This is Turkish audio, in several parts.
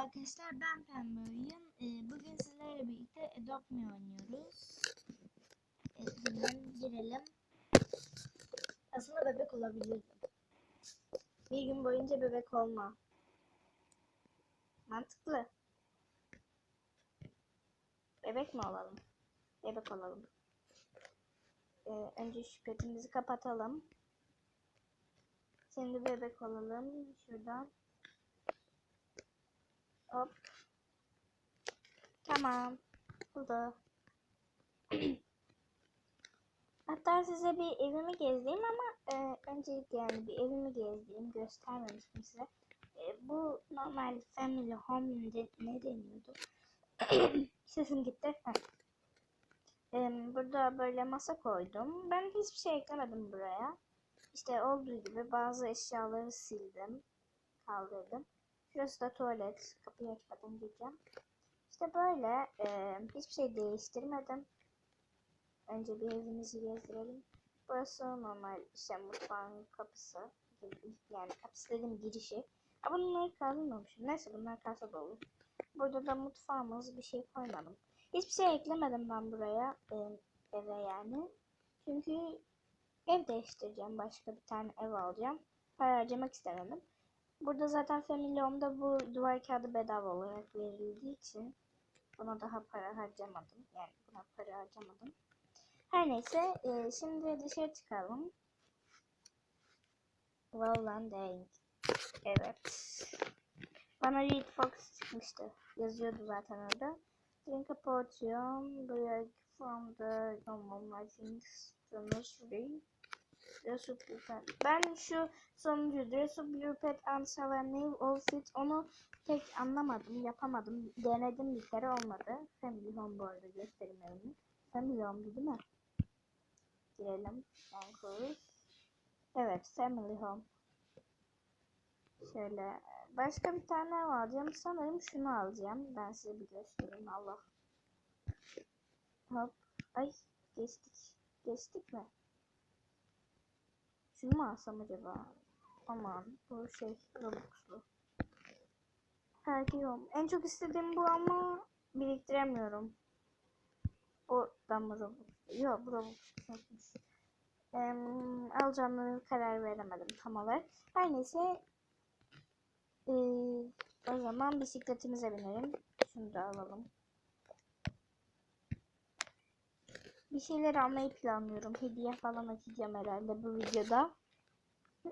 arkadaşlar ben Pembe Oyun. Ee, bugün sizlerle birlikte Adopt Me oynuyoruz. Evet, hemen girelim. Aslında bebek olabilirdim. Bir gün boyunca bebek olma. Mantıklı. Bebek mi olalım? Bebek olalım. Ee, önce şu petimizi kapatalım. Şimdi bebek olalım. Şuradan. Hop. Tamam. Oldu. Hatta size bir evimi gezdireyim ama e, öncelikle yani bir evimi gezdireyim. Göstermemiştim size. E, bu normal family home de, ne deniyordu? Sesim gitti. Heh. E, burada böyle masa koydum. Ben hiçbir şey eklemedim buraya. İşte olduğu gibi bazı eşyaları sildim. Kaldırdım. Şurası da tuvalet. Kapıyı açmadan gireceğim. İşte böyle. E, hiçbir şey değiştirmedim. Önce bir evimizi gezdirelim. Burası normal işte mutfağın kapısı. Yani kapısı dediğim girişi. Ama bunları kaldırmamışım. Neyse bunlar kalsa da olur. Burada da mutfağımız bir şey koymadım. Hiçbir şey eklemedim ben buraya. E, eve yani. Çünkü ev değiştireceğim. Başka bir tane ev alacağım. Para harcamak istemedim. Burada zaten Family Home'da bu duvar kağıdı bedava olarak verildiği için buna daha para harcamadım. Yani buna para harcamadım. Her neyse e, şimdi dışarı çıkalım. Wallanding. Evet. Bana Reed Fox çıkmıştı. Yazıyordu zaten orada. Drink a potion. Break from the normal things. The nursery. Dress up your pet. Ben şu sonuncu Dress up your pet and sell a new outfit onu pek anlamadım, yapamadım. Denedim bir kere olmadı. Family Home bu arada göstereyim evini. Family Home'du değil mi? Girelim. Anchors. Evet, Family Home. Şöyle başka bir tane alacağım. Sanırım şunu alacağım. Ben size bir göstereyim. Allah. Hop. Ay geçtik. Geçtik mi? Şunu mu alsam acaba? Aman bu şey Robux'lu. Herkese En çok istediğim bu ama biriktiremiyorum. O da mı Robux? Yok bu Robux. Ee, alacağımı karar veremedim tam olarak. Her neyse. Ee, o zaman bisikletimize binelim. Şunu da alalım. Bir şeyler almayı planlıyorum. Hediye falan açacağım herhalde bu videoda.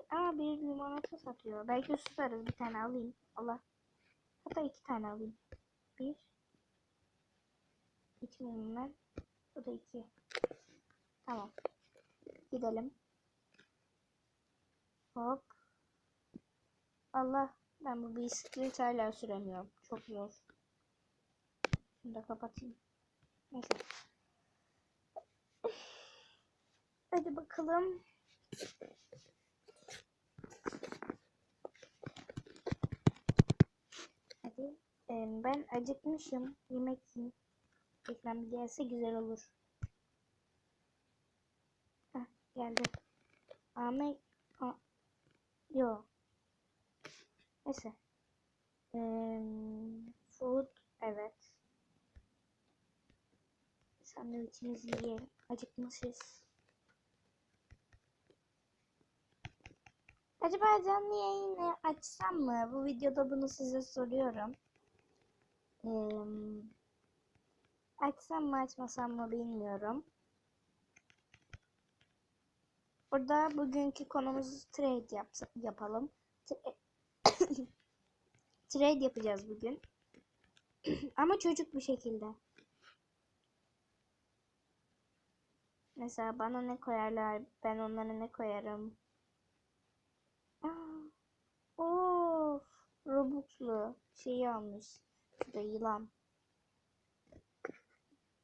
Aa bir limonata satıyor. Belki susarız. Bir tane alayım. Allah. Hatta iki tane alayım. Bir. İki limonlar. Bu da iki. Tamam. Gidelim. Hop. Allah. Ben bu bisiklet hala süremiyorum. Çok zor. Şunu da kapatayım. Neyse. Hadi bakalım. Hadi. Ee, ben acıkmışım. Yemek yiyeyim. Reklam gelse güzel olur. Heh, geldi. Ahmet. Yo. Neyse. Ee, food. Evet. Sandviçimizi yiyelim. Acıkmışız. Acaba canlı yayını açsam mı? Bu videoda bunu size soruyorum. Ee, açsam mı açmasam mı bilmiyorum. Burada bugünkü konumuz trade yap yapalım. Tra trade yapacağız bugün. Ama çocuk bir şekilde. Mesela bana ne koyarlar, ben onlara ne koyarım. Aa, of, Robux'lu şeyi almış. Şurada yılan.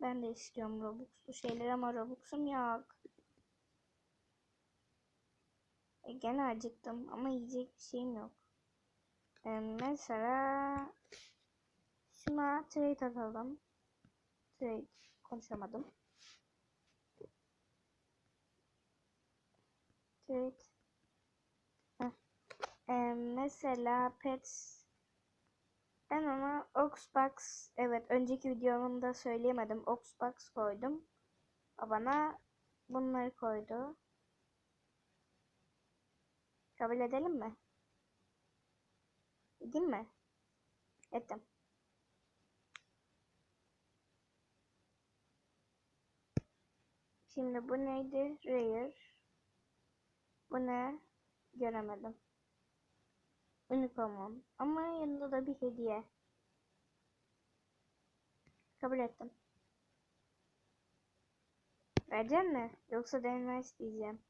Ben de istiyorum Robux'lu şeyler ama Robux'um yok. E, gene acıktım ama yiyecek bir şeyim yok. E, mesela şuna trade atalım. Trade konuşamadım. Trade. Heh. E, mesela pets. Ben ona Oxbox, evet önceki videomda söyleyemedim. Oxbox koydum. O bunları koydu. Kabul edelim mi? Edeyim mi? Ettim. Şimdi bu neydi? Rare. Bu ne? Göremedim. Unicorn. Ama yanında da bir hediye. Kabul ettim. Verecek mi? Yoksa deneme isteyeceğim.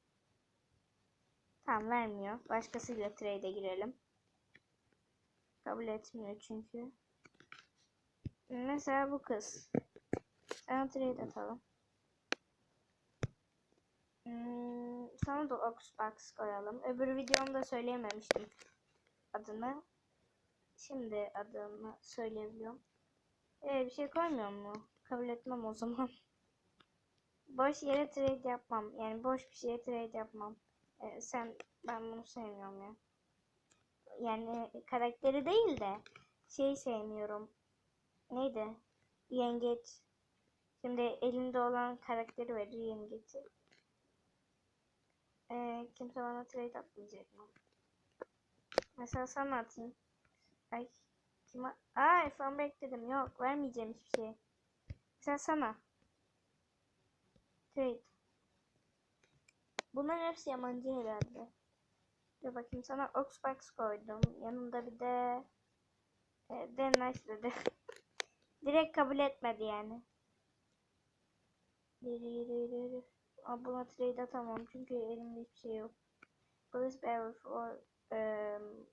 Tamam vermiyor. Başkasıyla trade'e girelim. Kabul etmiyor çünkü. Mesela bu kız. Sana trade atalım. Hmm, sana da Oxbox koyalım. Öbür videomda söyleyememiştim adını. Şimdi adını söyleyebiliyorum. Ee, bir şey koymuyor mu? Kabul etmem o zaman. boş yere trade yapmam. Yani boş bir şeye trade yapmam. Ee, sen ben bunu sevmiyorum ya. Yani karakteri değil de şey sevmiyorum. Neydi? Yengeç. Şimdi elinde olan karakteri verir yengeci. Ee, kimse bana trade atmayacak mı? Mesela sana atayım. Ay kime? Aa F11 ekledim. Yok vermeyeceğim hiçbir şey. Mesela sana. Trade. Bunların hepsi yabancı herhalde. Dur bakayım sana Oxbox koydum. Yanında bir de e, Denlash dedi. Direkt kabul etmedi yani. Yürü yürü yürü yürü. Aa, buna trade atamam çünkü elimde hiçbir şey yok. Police Barrel for um,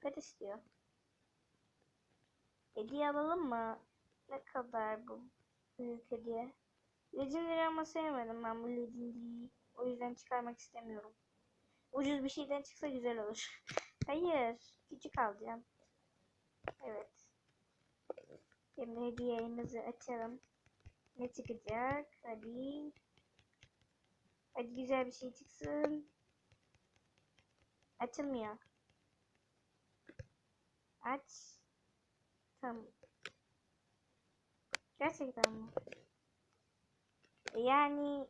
pet istiyor. Hediye alalım mı? Ne kadar bu büyük hediye? Legendary ama sevmedim ben bu Legendary'yi. O yüzden çıkarmak istemiyorum. Ucuz bir şeyden çıksa güzel olur. Hayır. Küçük alacağım. Evet. Şimdi hediyemizi açalım. Ne çıkacak? Hadi. Hadi güzel bir şey çıksın. Açılmıyor. Aç. Tamam. Gerçekten mi? Yani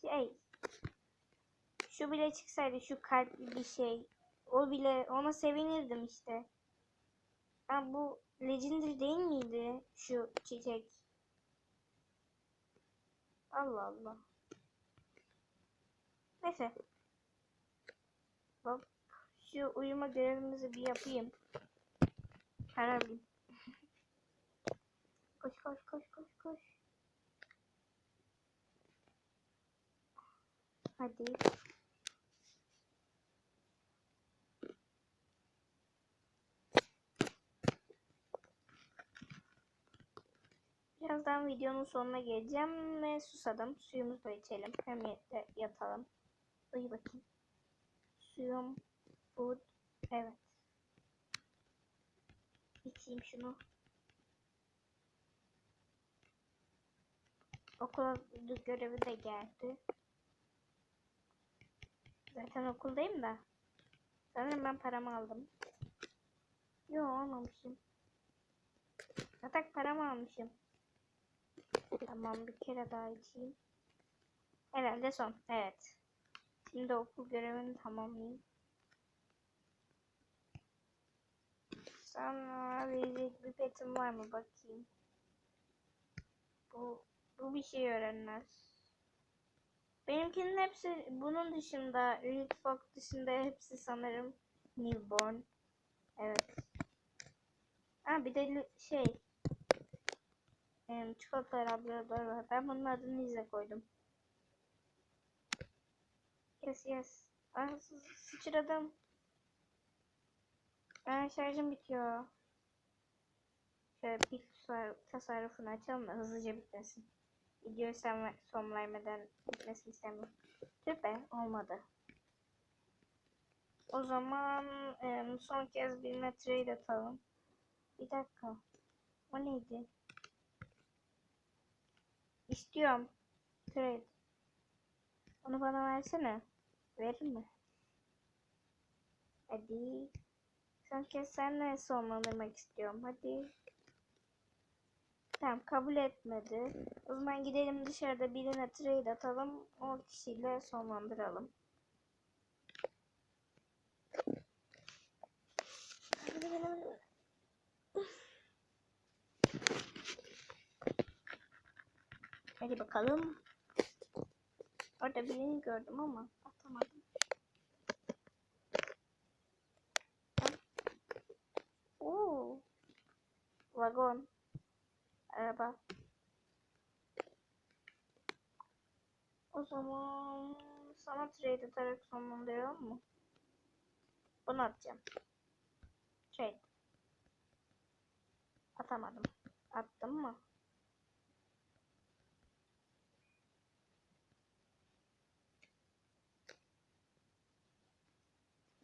şey şu bile çıksaydı şu kalpli bir şey o bile ona sevinirdim işte. Ha bu legendary değil miydi şu çiçek? Allah Allah. Neyse. Bak şu uyuma görevimizi bir yapayım. Harabim. koş koş koş koş koş. Hadi. Birazdan videonun sonuna geleceğim ve susadım. Suyumuzu da içelim. Hem yatalım. Uyu bakayım. Suyum, food, evet. İçeyim şunu. Okula görevi de geldi. Zaten okuldayım da. Sanırım ben paramı aldım. Yo almamışım. Yatak paramı almışım. Tamam bir kere daha içeyim. Herhalde son. Evet. Şimdi okul görevini tamamlayayım. Sana verecek bir petim var mı bakayım. Bu, bu bir şey öğrenmez. Benimkinin hepsi bunun dışında, Fox dışında hepsi sanırım newborn. Evet. Ha bir de şey çikolata labrador var. Ben bunun adını İze koydum. Yes yes. Ah sı sıçradım. Aa, şarjım bitiyor. Şöyle pil tasarrufunu açalım da hızlıca bitmesin. Videoyu son vermeden bitmesini istemiyorum. Tüh be olmadı. O zaman e, son kez birine trade atalım. Bir dakika. O neydi? İstiyorum. Trade. Onu bana versene. Verir mi? Hadi. Sanki senle sonlandırmak istiyorum. Hadi. Tamam kabul etmedi. O zaman gidelim dışarıda birine trade atalım. O kişiyle sonlandıralım. Hadi bakalım. Orada birini gördüm ama atamadım. Oo. Vagon. Araba. O zaman sana trade atarak sonlandıralım mı? Bunu atacağım. Trade. Atamadım. Attım mı?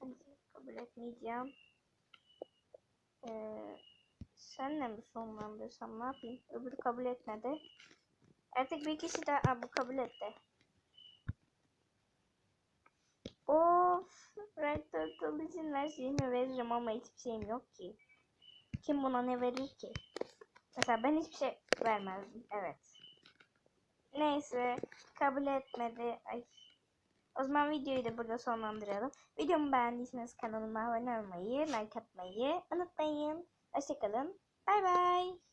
Neyse, kabul etmeyeceğim. Ee, senle mi sonlandırsam ne yapayım? Öbürü kabul etmedi. Artık bir kişi daha Aa, bu kabul etti. Of, Red Turtle için her şeyimi veririm ama hiçbir şeyim yok ki. Kim buna ne verir ki? Mesela ben hiçbir şey vermezdim. Evet. Neyse, kabul etmedi. Ay. O zaman videoyu da burada sonlandıralım. Videomu beğendiyseniz kanalıma abone olmayı, like atmayı unutmayın. Hoşçakalın. Bay bay.